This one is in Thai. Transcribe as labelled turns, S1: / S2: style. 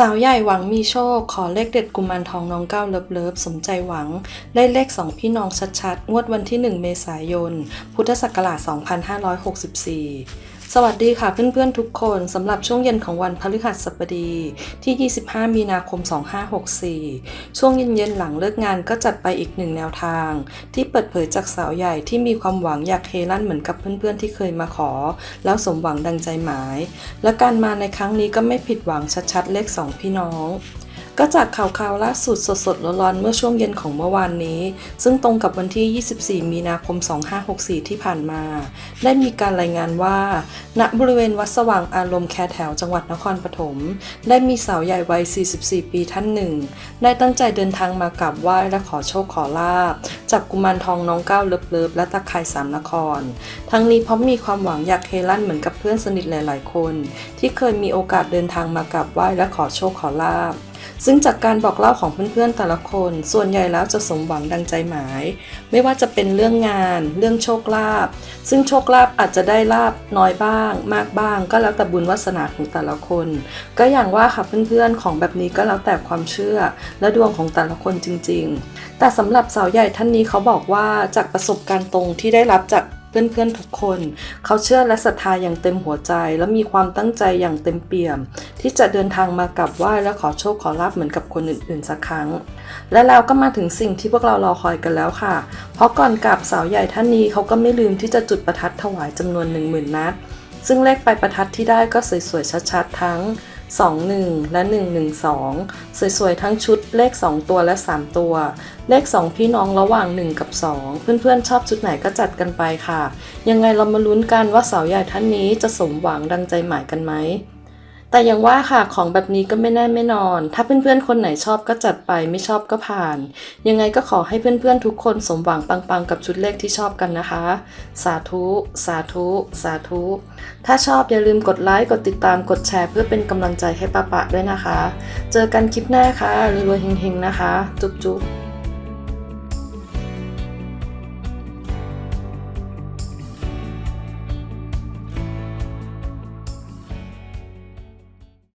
S1: สาวใหญ่หวังมีโชค ขอเลขเด็ดกุมารทองน้องเก้าเลิฟเลิฟสมใจหวัง ได้เลขสองพี่น้องชัดๆ งวดวันที่ 1 เมษายน พุทธศักราช 2564 สวัสดีค่ะเพื่อนๆทุกคนสำหรับช่วงเย็นของวันพฤหัสบดีที่ 25 มีนาคม 2564 ช่วงเย็นๆหลังเลิกงานก็จัดไปอีกหนึ่งแนวทาง ที่เปิดเผยจากสาวใหญ่ที่มีความหวังอยากเฮลั่นเหมือนกับเพื่อนๆที่เคยมาขอ แล้วสมหวังดังใจหมาย และการมาในครั้งนี้ก็ไม่ผิดหวังชัดๆเลขสองพี่น้อง ก็จากข่าวคราวล่าสุดสดๆร้อนๆเมื่อช่วงเย็นของเมื่อวานนี้ ซึ่งตรงกับวันที่ 24 มีนาคม 2564 ที่ผ่านมา ได้มีการรายงานว่า ณบริเวณวัดสว่างอารมณ์แคแถวจังหวัดนครปฐมได้มีสาวใหญ่วัย 44 ปีท่านหนึ่ง ได้ตั้งใจเดินทางมากราบไหว้และขอโชคขอลาบจากกุมารทองน้องก้าวเลิฟๆและตะไคร่สามนคร ทั้งนี้เพราะมีความหวังอยากเฮลั่นเหมือนกับเพื่อนสนิทหลาย ๆ คน ที่เคยมีโอกาสเดินทางมากราบไหว้และขอโชคขอลาบ ซึ่งจากการบอกเล่าของเพื่อนๆแต่ละคน ส่วนใหญ่แล้วจะสมหวังดังใจหมาย ไม่ว่าจะเป็นเรื่องงาน เรื่องโชคลาภซึ่งโชคลาภอาจจะได้ลาบน้อยบ้าง มากบ้าง ก็แล้วแต่บุญวาสนาของแต่ละคน ก็อย่างว่าค่ะเพื่อนๆของแบบนี้ก็แล้วแต่ความเชื่อ และดวงของแต่ละคนจริง ๆ แต่สำหรับสาวใหญ่ท่านนี้เขาบอกว่าจากประสบการณ์ตรงที่ได้รับจาก เพื่อนๆทุกคน เขาเชื่อและศรัทธาอย่างเต็มหัวใจ และมีความตั้งใจอย่างเต็มเปี่ยม ที่จะเดินทางมากราบไหว้และขอโชคขอลาบเหมือนกับคนอื่นๆสักครั้ง และแล้วก็มาถึงสิ่งที่พวกเรารอคอยกันแล้วค่ะ เพราะก่อนกราบสาวใหญ่ท่านนี้เขาก็ไม่ลืมที่จะจุดประทัดถวายจำนวน1 0,000นัดซึ่งเลขปลายประทัดที่ได้ก็สวยๆชัดๆทั้ง 21 และ 112 สวยๆ ทั้งชุดเลข 2 ตัวและ 3 ตัว เลข 2 พี่น้องระหว่าง 1 กับ 2 เพื่อนๆ ชอบชุดไหนก็จัดกันไปค่ะ ยังไงเรามาลุ้นกันว่าสาวใหญ่ท่านนี้จะสมหวังดังใจหมายกันไหม แต่อย่างว่าค่ะของแบบนี้ก็ไม่แน่ไม่นอน ถ้าเพื่อนๆคนไหนชอบก็จัดไปไม่ชอบก็ผ่าน ยังไงก็ขอให้เพื่อนๆทุกคนสมหวังปังๆ กับชุดเลขที่ชอบกันนะคะ สาธุ สาธุ สาธุ ถ้าชอบอย่าลืมกดไลค์กดติดตามกดแชร์เพื่อเป็นกำลังใจให้ป้าปะด้วยนะคะ เจอกันคลิปหน้าค่ะรวยๆเฮงๆนะคะ จุ๊บๆ